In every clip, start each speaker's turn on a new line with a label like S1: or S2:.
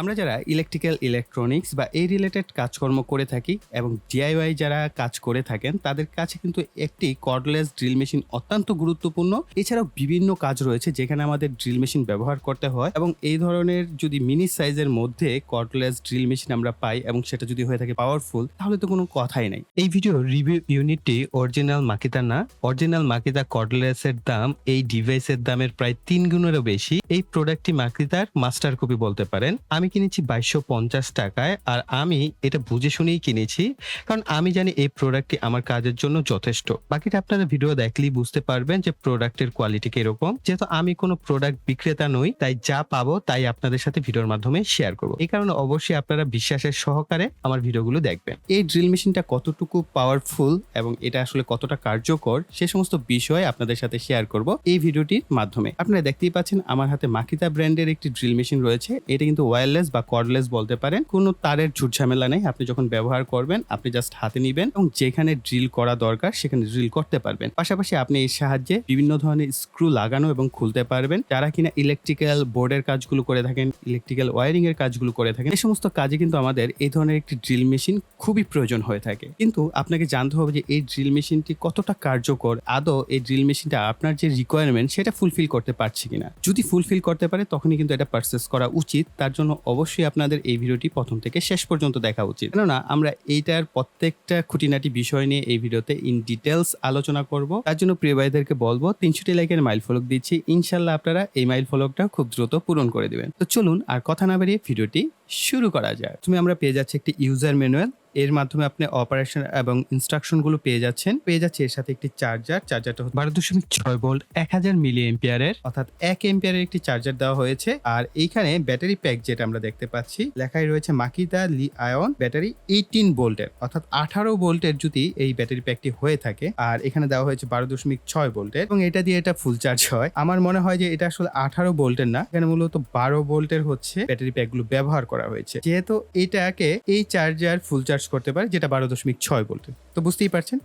S1: আমরা যারা electrical electronics বা এই রিলেটেড কাজকর্ম করে থাকি এবং ডিআইওয়াই যারা কাজ করে থাকেন, তাদের কাছে কিন্তু একটি কর্ডলেস ড্রিল মেশিন অত্যন্ত গুরুত্বপূর্ণ। এছাড়াও বিভিন্ন কাজ রয়েছে যেখানে আমাদের ড্রিল মেশিন ব্যবহার করতে হয় এবং এই ধরনের যদি মিনি সাইজের মধ্যে কর্ডলেস ড্রিল মেশিন আমরা পাই এবং সেটা যদি হয়ে থাকে পাওয়ারফুল তাহলে তো কোনো কথাই নাই। এই ভিডিও রিভিউ ইউনিটটি অরিজিনাল মাকিতা না। অরিজিনাল মাকিতা কর্ডলেসের দাম, এই ডিভাইসের দামের প্রায় তিন গুণেরও বেশি। এই প্রোডাক্টটি মাকিতার মাস্টার কপি বলতে পারেন। আমি কিনেছি বাইশশো পঞ্চাশ টাকায় আর আমি এটা বুঝে শুনেই কিনেছি। কারণ আমি জানি এই প্রোডাক্টটি আমার কাজের জন্য যথেষ্ট। বাকিটা আপনারা ভিডিও দেখলেই বুঝতে পারবেন যে প্রোডাক্টের কোয়ালিটি কীরকম। যেহেতু আমি কোনো প্রোডাক্ট বিক্রেতা নই, তাই যা পাবো তাই আপনাদের সাথে ভিডিওর মাধ্যমে শেয়ার করব। এই কারণে অবশ্যই আপনারা বিশ্বাসের সহকারে আমার ভিডিওগুলো দেখবেন। এই ড্রিল মেশিনটা কতটুকু পাওয়ারফুল এবং এটা আসলে কতটা কার্যকর, সে সমস্ত বিষয় আপনাদের সাথে শেয়ার করব এই ভিডিওটির মাধ্যমে। আপনারা দেখতেই পাচ্ছেন আমার হাতে মাকিতা ব্র্যান্ডের একটি ড্রিল মেশিন রয়েছে। এটা কিন্তু ওয়্যারলেস বা কর্ডলেস বলতে পারেন, কোনো তারের ঝুটঝামেলা নেই। আপনি যখন ব্যবহার করবেন, আপনি জাস্ট হাতে নিবেন এবং যেখানে ড্রিল করা দরকার, সেখানে ড্রিল করতে পারবেন। পাশাপাশি আপনি এর সাহায্যে বিভিন্ন ধরনের স্ক্রু লাগানো এবং খুলতে পারবেন। যারা কিনা ইলেকট্রিক্যাল বোর্ডের কাজগুলো করে থাকেন ইলেকট্রিক্যাল ওয়ারিং এর কাজগুলো করে থাকেন এই সমস্ত কাজে কিন্তু আমাদের এই ধরনের একটি ড্রিল মেশিন খুবই প্রয়োজন হয়ে থাকে। কিন্তু আপনাকে জানতে হবে যে, এই ড্রিল মেশিনটি কতটা কার্যকর? আদৌ এই ড্রিল মেশিনটা আপনার যে রিকোয়ারমেন্ট সেটা ফুলফিল করতে পারছে কিনা? যদি ফুলফিল করতে পারে, তখনই কিন্তু এটা পারচেস করা উচিত। তার জন্য অবশ্যই আপনাদের এই ভিডিওটি প্রথম থেকে শেষ পর্যন্ত দেখা উচিত। কেননা, আমরা এইটার প্রত্যেকটা খুঁটিনাটি বিষয় নিয়ে এই ভিডিওতে ইন ডিটেলস আলোচনা করব। তার জন্য প্রিয় ভাইদেরকে বলব, তিনশোটি লাইকের মাইল ফলক দিচ্ছি। ইনশাল্লাহ আপনারা এই মাইল ফলকটা খুব দ্রুত পূরণ করে দেবেন। তো চলুন আর কথা না বাড়িয়ে ভিডিওটি শুরু করা যায় তুমি আমরা পেয়ে যাচ্ছি একটি ইউজার ম্যানুয়াল এর মাধ্যমে আপনি অপারেশন এবং ইনস্ট্রাকশনগুলো পেয়ে যাচ্ছেন। পেয়ে যাচ্ছে এর সাথে একটি চার্জার চার্জারটা বারো দশমিক ছয় ভোল্ট এক হাজার মিলি এম্পিয়ারের অর্থাৎ এক এম্পিয়ারের একটি চার্জার দেওয়া হয়েছে। আর এইখানে ব্যাটারি প্যাক যেটা আমরা দেখতে পাচ্ছি লেখাই রয়েছে Makita li ion battery eighteen ভোল্টের অর্থাৎ আঠারো ভোল্টের যদি এই ব্যাটারি প্যাকটি হয়ে থাকে আর এখানে দেওয়া হয়েছে বারো দশমিক ছয় ভোল্টের এবং এটা দিয়ে এটা ফুল চার্জ হয়। আমার মনে হয় যে এটা আসলে আঠারো ভোল্টের না এখানে মূলত বারো ভোল্টের হচ্ছে ব্যাটারি প্যাকগুলো ব্যবহার করা হয়েছে। যেহেতু এটাকে এই চার্জার ফুল চার্জ করতে পারে, যেটা বারো দশমিক ছয় ভোল্টের তো বুঝতেই পারছেন,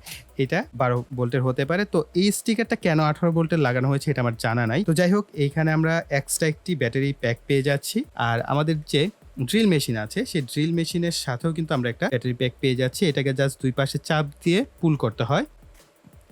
S1: এটা বারো বোল্টের হতে পারে। তো এই স্টিকারটা কেন আঠারো ভোল্টের লাগানো হয়েছে এটা আমার জানা নাই। তো যাই হোক, এইখানে আমরা এক্সট্রা একটি ব্যাটারি প্যাক পেয়ে যাচ্ছি। আর আমাদের যে ড্রিল মেশিন আছে, সেই ড্রিল মেশিনের সাথেও কিন্তু আমরা একটা ব্যাটারি প্যাক পেয়ে যাচ্ছি। এটাকে জাস্ট দুই পাশে চাপ দিয়ে পুল করতে হয়।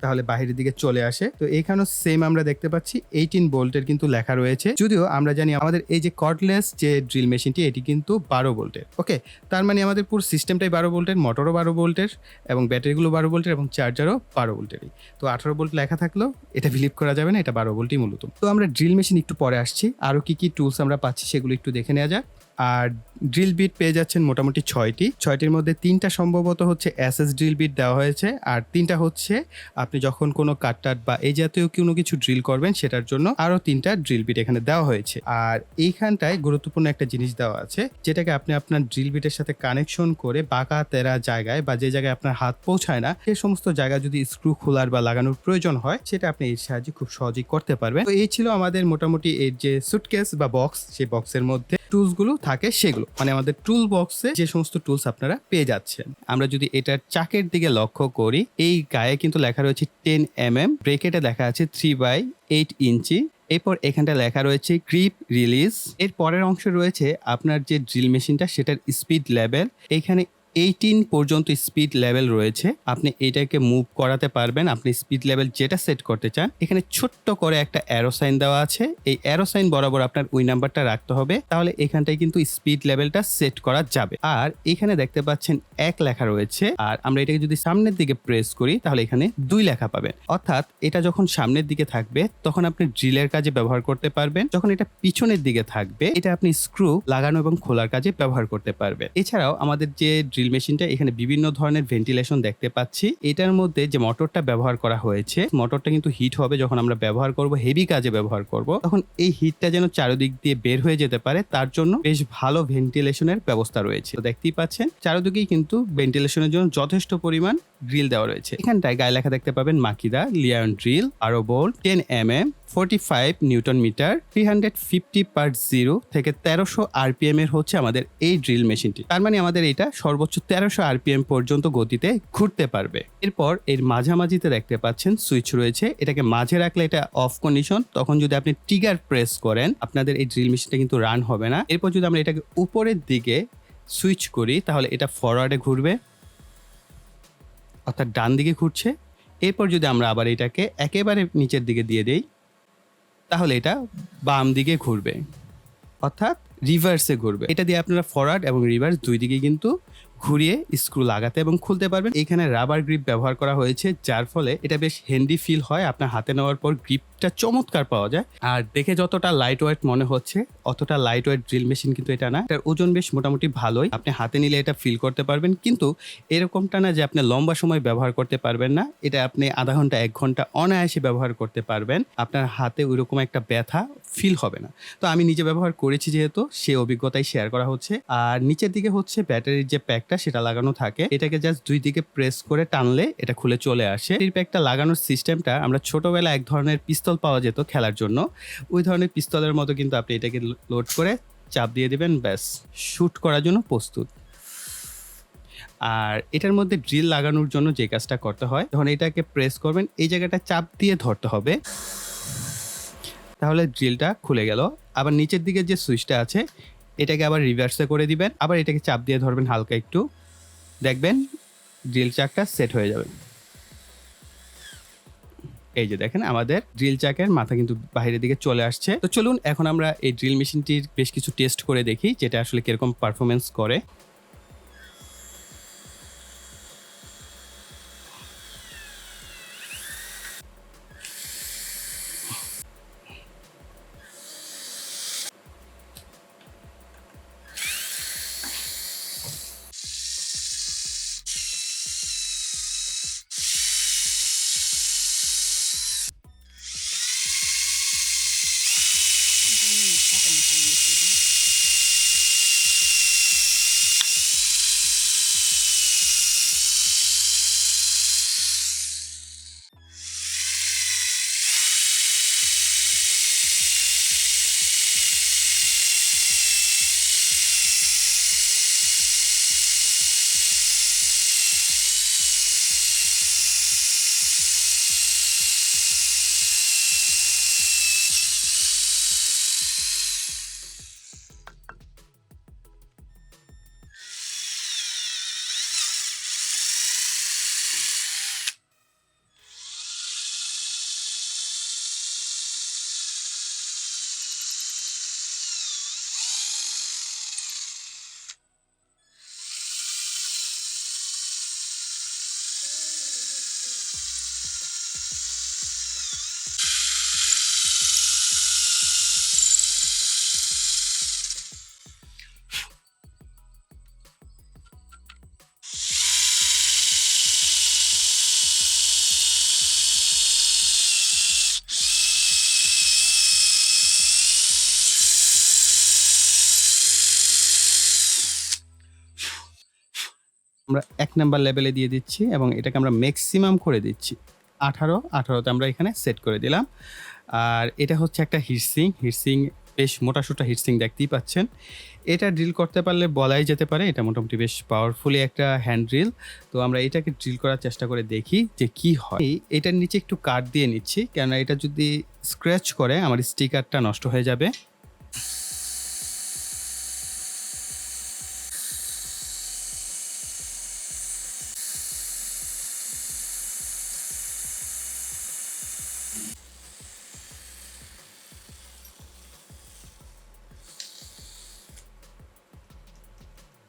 S1: তাহলে বাহিরের দিকে চলে আসে। তো এখানেও সেম আমরা দেখতে পাচ্ছি এইটিন ভোল্টের কিন্তু লেখা রয়েছে। যদিও আমরা জানি আমাদের এই যে কর্ডলেস যে ড্রিল মেশিনটি এটি কিন্তু বারো বোল্টের। ওকে, তার মানে আমাদের পুরো সিস্টেমটাই বারো ভোল্টের মোটরও বারো বোল্টের এবং ব্যাটারিগুলো বারো বোল্টের এবং চার্জারও বারো বোল্টেরই। তো আঠারো বোল্ট লেখা থাকলেও এটা বিলিভ করা যাবে না, এটা বারো ভোল্টই মূলত। তো আমরা ড্রিল মেশিন একটু পরে আসছি। আরও কি কি টুলস আমরা পাচ্ছি সেগুলো একটু দেখে নেওয়া যাক। আর ড্রিল বিট পেয়ে যাচ্ছেন মোটামুটি ছয়টি। ছয়টির মধ্যে তিনটা সম্ভবত হচ্ছে এসএস ড্রিল বিট দেওয়া হয়েছে আর তিনটা হচ্ছে আপনি যখন কোনো কাটটাট বা এই জাতীয় কোনো কিছু ড্রিল করবেন সেটার জন্য আরও তিনটা ড্রিল বিট এখানে দেওয়া হয়েছে। আর এইখানটায় গুরুত্বপূর্ণ একটা জিনিস দেওয়া আছে, যেটাকে আপনি আপনার ড্রিল বিটের সাথে কানেকশন করে বাঁকা, তেরা জায়গায় বা যে জায়গায় আপনার হাত পৌঁছায় না, সে সমস্ত জায়গায় যদি স্ক্রু খোলার বা লাগানোর প্রয়োজন হয়, সেটা আপনি এর সাহায্যে খুব সহজেই করতে পারবেন। তো এই ছিল আমাদের মোটামুটি এর যে সুটকেস বা বক্স সেই বক্সের মধ্যে টুলসগুলো থাকে সেগুলো। মানে আমাদের টুল বক্সে যে সমস্ত টুলস আপনারা পেয়ে যাচ্ছেন। আমরা যদি এটার চাকের দিকে লক্ষ্য করি, এই গায়ে কিন্তু লেখা রয়েছে টেন এম এম ব্রেকেটে লেখা আছে থ্রি বাই এইট ইঞ্চি। এরপর এখানটা লেখা রয়েছে ক্রিপ রিলিজ। এর পরের অংশ রয়েছে আপনার যে ড্রিল মেশিনটা, সেটার স্পিড লেভেল। এখানে এইটিন পর্যন্ত স্পিড লেভেল রয়েছে। আপনি এটাকে মুভ করাতে পারবেন। আপনি স্পিড লেভেল যেটা সেট করতে চান, এখানে ছোট্ট করে একটা অ্যারো সাইন দেওয়া আছে। এই অ্যারো সাইন বরাবর আপনার ওই নাম্বারটা রাখতে হবে। তাহলে এখানটায় কিন্তু স্পিড লেভেলটা সেট করা যাবে। আর এখানে দেখতে পাচ্ছেন এক লেখা রয়েছে। আর আমরা এটাকে যদি সামনের দিকে প্রেস করি, তাহলে এখানে দুই লেখা পাবেন। অর্থাৎ এটা যখন সামনের দিকে থাকবে, তখন আপনি ড্রিলের কাজে ব্যবহার করতে পারবেন। যখন এটা পিছনের দিকে থাকবে, এটা আপনি স্ক্রু লাগানো এবং খোলার কাজে ব্যবহার করতে পারবেন। এছাড়াও আমাদের যে ড্রিল মেশিনটা এখানে বিভিন্ন ধরনের ভেন্টিলেশন দেখতে পাচ্ছি। এটার মধ্যে যে মোটরটা ব্যবহার করা হয়েছে, মোটরটা কিন্তু হিট হবে যখন আমরা ব্যবহার করব, হেভি কাজে ব্যবহার করব। তখন এই হিটটা যেন চারিদিক দিয়ে বের হয়ে যেতে পারে, তার জন্য বেশ ভালো ভেন্টিলেশনের ব্যবস্থা রয়েছে। দেখতেই পাচ্ছেন, চারিদিকেই কিন্তু ভেন্টিলেশনের জন্য যথেষ্ট পরিমাণ গ্রিল দেওয়া রয়েছে। এখানটায় গায়ে লেখা দেখতে পাবেন মাকিদা লিয়ান ড্রিল আরও bolt ten M M forty five newton metre three hundred fifty per zero থেকে তেরোশো আরপিএম এর হচ্ছে আমাদের এই ড্রিল মেশিনটি। তার মানে আমাদের এটা সর্বোচ্চ তেরোশো আরপিএম পর্যন্ত গতিতে ঘুরতে পারবে। এরপর এর মাঝামাঝিতে দেখতে পাচ্ছেন সুইচ রয়েছে। এটাকে মাঝে রাখলে এটা অফ কন্ডিশন। তখন যদি আপনি টিগার প্রেস করেন, আপনাদের এই ড্রিল মেশিনটা কিন্তু রান হবে না। এরপর যদি আমরা এটাকে উপরের দিকে সুইচ করি, তাহলে এটা ফরওয়ার্ডে ঘুরবে। অর্থাৎ ডান দিকে ঘুরছে এরপর যদি আমরা আবার এটাকে একেবারে নিচের দিকে দিয়ে দেই, তাহলে এটা বাম দিকে ঘুরবে। অর্থাৎ রিভার্সে ঘুরবে। এটা দিয়ে আপনারা ফরওয়ার্ড এবং রিভার্স দুই দিকে কিন্তু ঘুরিয়ে স্ক্রু লাগাতে এবং খুলতে পারবেন। এখানে রাবার গ্রিপ ব্যবহার করা হয়েছে, যার ফলে এটা বেশ হ্যান্ডি ফিল হয়। আপনার হাতে নেওয়ার পর গ্রিপটা চমৎকার পাওয়া যায়। আর দেখে যতটা লাইট ওয়েট মনে হচ্ছে, অতটা লাইট ওয়েট ড্রিল মেশিন কিন্তু এটা না। এটার ওজন বেশ মোটামুটি ভালোই। আপনি হাতে নিলে এটা ফিল করতে পারবেন। কিন্তু এরকমটা না যে আপনি লম্বা সময় ব্যবহার করতে পারবেন না, এটা আপনি আধা ঘণ্টা, এক ঘণ্টা অনায়াসে ব্যবহার করতে পারবেন। আপনার হাতে ওইরকম একটা ব্যথা ফিল হবে না। তো আমি নিজে ব্যবহার করেছি যেহেতু, সে অভিজ্ঞতাই শেয়ার করা হচ্ছে। আর নিচের দিকে হচ্ছে ব্যাটারির যে প্যাকটা সেটা লাগানো থাকে। এটাকে জাস্ট দুই দিকে প্রেস করে টানলে এটা খুলে চলে আসে। এই প্যাকটা লাগানোর সিস্টেমটা আমরা ছোটবেলায় এক ধরনের পিস্তল পাওয়া যেত খেলার জন্য। ওই ধরনের পিস্তলের মতো কিন্তু আপনি এটাকে লোড করে চাপ দিয়ে দিবেন, ব্যাস শ্যুট করার জন্য প্রস্তুত। আর এটার মধ্যে ড্রিল লাগানোর জন্য যে কাজটা করতে হয় তখন এটাকে প্রেস করবেন, এই জায়গাটা চাপ দিয়ে ধরতে হবে। তাহলে ড্রিলটা খুলে গেল। আবার নিচের দিকে যে সুইচটা আছে, এটাকে আবার রিভার্সে করে দিবেন। আবার এটাকে চাপ দিয়ে ধরবেন হালকা একটু। দেখবেন, ড্রিল চাকটা সেট হয়ে যাবে। এই যে দেখেন আমাদের ড্রিল চাকের মাথা কিন্তু বাইরের দিকে চলে আসছে। তো চলুন এখন আমরা এই ড্রিল মেশিনটির বেশ কিছু টেস্ট করে দেখি, যেটা আসলে কীরকম পারফরমেন্স করে। 他怎么可能没睡呢 আমরা এক নাম্বার লেভেলে দিয়ে দিচ্ছি এবং এটাকে আমরা ম্যাক্সিমাম করে দিচ্ছি। আঠারো, আঠারোতে আমরা এখানে সেট করে দিলাম। আর এটা হচ্ছে একটা হিটসিং হিটসিং বেশ মোটা সোটা হিটসিং দেখতেই পাচ্ছেন। এটা ড্রিল করতে পারলে বলাই যেতে পারে। এটা মোটামুটি বেশ পাওয়ারফুলি একটা হ্যান্ড ড্রিল। তো আমরা এটাকে ড্রিল করার চেষ্টা করে দেখি যে কি হয়। এটার নিচে একটু কাট দিয়ে নিচ্ছি। কেননা এটা যদি স্ক্র্যাচ করে, আমার স্টিকারটা নষ্ট হয়ে যাবে।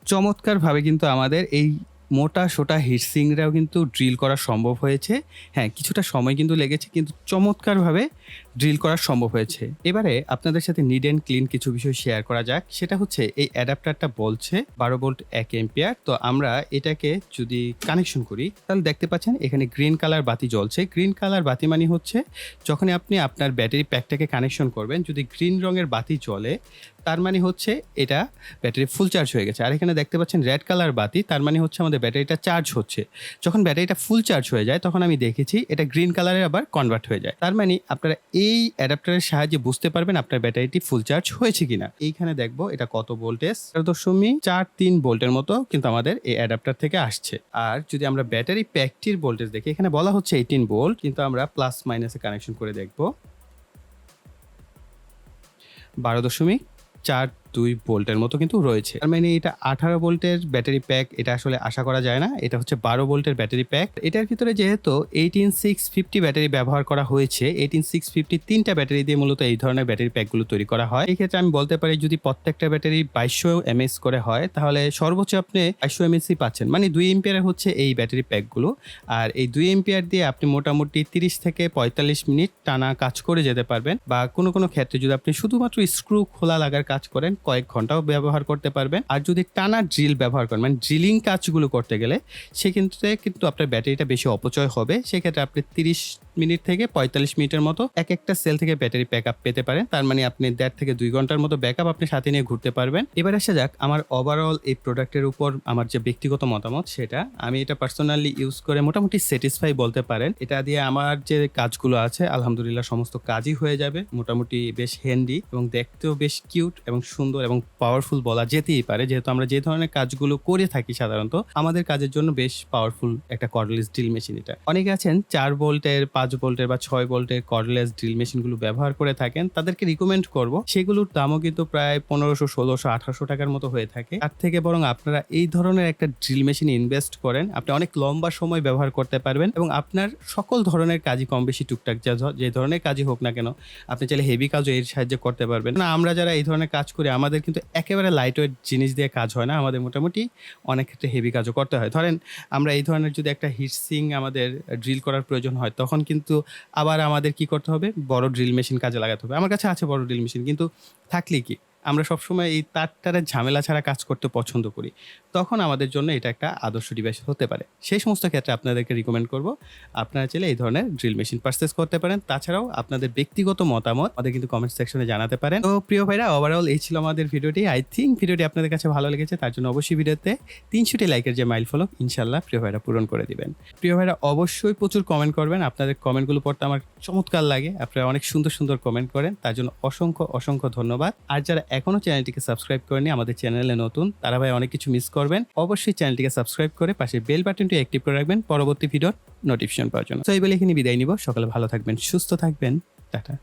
S1: চমৎকারভাবে কিন্তু আমাদের এই মোটা সোটা হিটসিংরাও কিন্তু ড্রিল করা সম্ভব হয়েছে। হ্যাঁ কিছুটা সময় কিন্তু লেগেছে, কিন্তু চমৎকারভাবে ড্রিল করা সম্ভব হয়েছে। এবারে আপনাদের সাথে নিড অ্যান্ড ক্লিন কিছু বিষয় শেয়ার করা যাক। সেটা হচ্ছে, এই অ্যাডাপ্টারটা বলছে বারো ভোল্ট এক এম্পিয়ার তো আমরা এটাকে যদি কানেকশন করি, তাহলে দেখতে পাচ্ছেন, এখানে গ্রিন কালার বাতি জ্বলছে। গ্রিন কালার বাতি মানে হচ্ছে যখন আপনি আপনার ব্যাটারি প্যাকটাকে কানেকশন করবেন, যদি গ্রিন রঙের বাতি জ্বলে তার মানে হচ্ছে এটা ব্যাটারি ফুল চার্জ হয়ে গেছে। আর এখানে দেখতে পাচ্ছেন রেড কালার বাতি, তার মানে হচ্ছে আমাদের ব্যাটারিটা চার্জ হচ্ছে। যখন ব্যাটারিটা ফুল চার্জ হয়ে যায়, তখন আমি দেখেছি এটা গ্রিন কালারে আবার কনভার্ট হয়ে যায়। তার মানে আপনারা এই অ্যাডাপ্টারের সাহায্যে বুঝতে পারবেন আপনার ব্যাটারিটি ফুল চার্জ হয়েছে কিনা। এইখানে দেখব এটা কত ভোল্টেজ। তেরো দশমিক চার তিন ভোল্টের মতো কিন্তু আমাদের এই অ্যাডাপ্টার থেকে আসছে। আর যদি আমরা ব্যাটারি প্যাকটির ভোল্টেজ দেখি, এখানে বলা হচ্ছে এইটিন ভোল্ট কিন্তু আমরা প্লাস মাইনাসে কানেকশন করে দেখব। বারো দশমিক চার দুই ভোল্টের মতো কিন্তু রয়েছে। তার মানে এটা আঠারো ভোল্টের ব্যাটারি প্যাক, এটা আসলে আশা করা যায় না। এটা হচ্ছে বারো ভোল্টের ব্যাটারি প্যাক। এটার ভিতরে যেহেতু এইটিন সিক্স ফিফটি ব্যাটারি ব্যবহার করা হয়েছে এইটিন সিক্স ফিফটি তিনটা ব্যাটারি দিয়ে মূলত এই ধরনের ব্যাটারি প্যাকগুলো তৈরি করা হয়। এই ক্ষেত্রে আমি বলতে পারি যদি প্রত্যেকটা ব্যাটারি বাইশশো এমএস করে হয়, তাহলে সর্বোচ্চ আপনি বাইশশো এমএসি পাচ্ছেন। মানে দুই এম্পিয়ারের হচ্ছে এই ব্যাটারি প্যাকগুলো। আর এই দুই এম্পিয়ার দিয়ে আপনি মোটামুটি তিরিশ থেকে পঁয়তাল্লিশ মিনিট টানা কাজ করে যেতে পারবেন। বা কোনো কোনো ক্ষেত্রে যদি আপনি শুধুমাত্র স্ক্রু খোলা লাগার কাজ করেন কয়েক ঘন্টাও ব্যবহার করতে পারবেন। আর যদি টানা ড্রিল ব্যবহার করেন মানে ড্রিলিং কাজগুলো করতে গেলে, সেক্ষেত্রে কিন্তু আপনার ব্যাটারিটা বেশি অপচয় হবে। সেক্ষেত্রে আপনি তিরিশ মিনিট থেকে পঁয়তাল্লিশ মিনিটের মতো এক একটা সেল থেকে ব্যাটারি ব্যাক আপ পেতে পারেন। তার মানে আপনি দেড় থেকে দুই ঘণ্টার মতো ব্যাক আপ আপনি সাথে নিয়ে ঘুরতে পারবেন। এবার আসা যাক, আমার ওভারঅল এই প্রোডাক্টের উপর আমার যে ব্যক্তিগত মতামত, সেটা আমি এটা পার্সোনালি ইউজ করে মোটামুটি স্যাটিসফাই বলতে পারেন। এটা দিয়ে আমার যে কাজগুলো আছে, আলহামদুলিল্লাহ সমস্ত কাজই হয়ে যাবে। মোটামুটি বেশ হ্যান্ডি এবং দেখতেও বেশ কিউট এবং সুন্দর এবং পাওয়ারফুল বলা যেতেই পারে। যেহেতু আমরা যে ধরনের কাজগুলো করে থাকি সাধারণত, আমাদের কাজের জন্য বেশ পাওয়ারফুল একটা কর্ডলেস ড্রিল মেশিন এটা। অনেকে আছেন চার ভোল্টের পাঁচ ভোল্টের বা ছয় ভোল্টের কর্ডলেস ড্রিল মেশিনগুলো ব্যবহার করে থাকেন। তাদেরকে রিকমেন্ড করব। সেগুলোর দামও কিন্তু প্রায় পনেরোশো, ষোলোশো, আঠারোশো টাকার মতো হয়ে থাকে। তার থেকে বরং আপনারা এই ধরনের একটা ড্রিল মেশিন ইনভেস্ট করেন। আপনি অনেক লম্বা সময় ব্যবহার করতে পারবেন এবং আপনার সকল ধরনের কাজই কম বেশি টুকটাক যা যে ধরনের কাজই হোক না কেন, আপনি চাইলে হেভি কাজও এর সাহায্যে করতে পারবেন। না, আমরা যারা এই ধরনের কাজ করি আমাদের কিন্তু একেবারে লাইট ওয়েট জিনিস দিয়ে কাজ হয় না। আমাদের মোটামুটি অনেক ক্ষেত্রে হেভি কাজও করতে হয়। ধরেন, আমরা এই ধরনের যদি একটা হিটসিং আমাদের ড্রিল করার প্রয়োজন হয়, তখন কিন্তু আবার আমাদের কি করতে হবে? বড় ড্রিল মেশিন কাজে লাগাতে হবে। আমার কাছে আছে বড় ড্রিল মেশিন কিন্তু থাকলে কি? আমরা সবসময় এই তারটারের ঝামেলা ছাড়া কাজ করতে পছন্দ করি। তখন আমাদের জন্য এটা একটা আদর্শ ডিভাইস হতে পারে। সেই সমস্ত ক্ষেত্রে আপনাদেরকে রিকমেন্ড করব, আপনারা চাইলে এই ধরনের ড্রিল মেশিন পারচেস করতে পারেন। তাছাড়াও আপনাদের ব্যক্তিগত মতামত আমাদের কিন্তু কমেন্ট সেকশনে জানাতে পারেন। তো প্রিয় ভাইরা ওভারঅল এই ছিল আমাদের ভিডিওটি। আই থিঙ্ক ভিডিওটি আপনাদের কাছে ভালো লেগেছে, তার জন্য অবশ্যই ভিডিওতে তিনশোটি লাইকের যে মাইল ফলক ইনশাল্লাহ প্রিয় ভাইরা পূরণ করে দিবেন। প্রিয় ভাইরা, অবশ্যই প্রচুর কমেন্ট করবেন। আপনাদের কমেন্টগুলো পড়তে আমার চমৎকার লাগে। আপনারা অনেক সুন্দর সুন্দর কমেন্ট করেন। তার জন্য অসংখ্য অসংখ্য ধন্যবাদ। আর যারা এখনও চ্যানেলটিকে সাবস্ক্রাইব করেনি আমাদের চ্যানেলে নতুন, তারা ভাই অনেক কিছু মিস করবেন, অবশ্যই চ্যানেলটিকে সাবস্ক্রাইব করে পাশে বেল বাটনটি অ্যাক্টিভ করে রাখবেন, পরবর্তী ভিডিওর নোটিফিকেশন পাওয়ার জন্য। তো এই বলে এখানে বিদায় নিব, সকালে ভালো থাকবেন, সুস্থ থাকবেন, টাটা।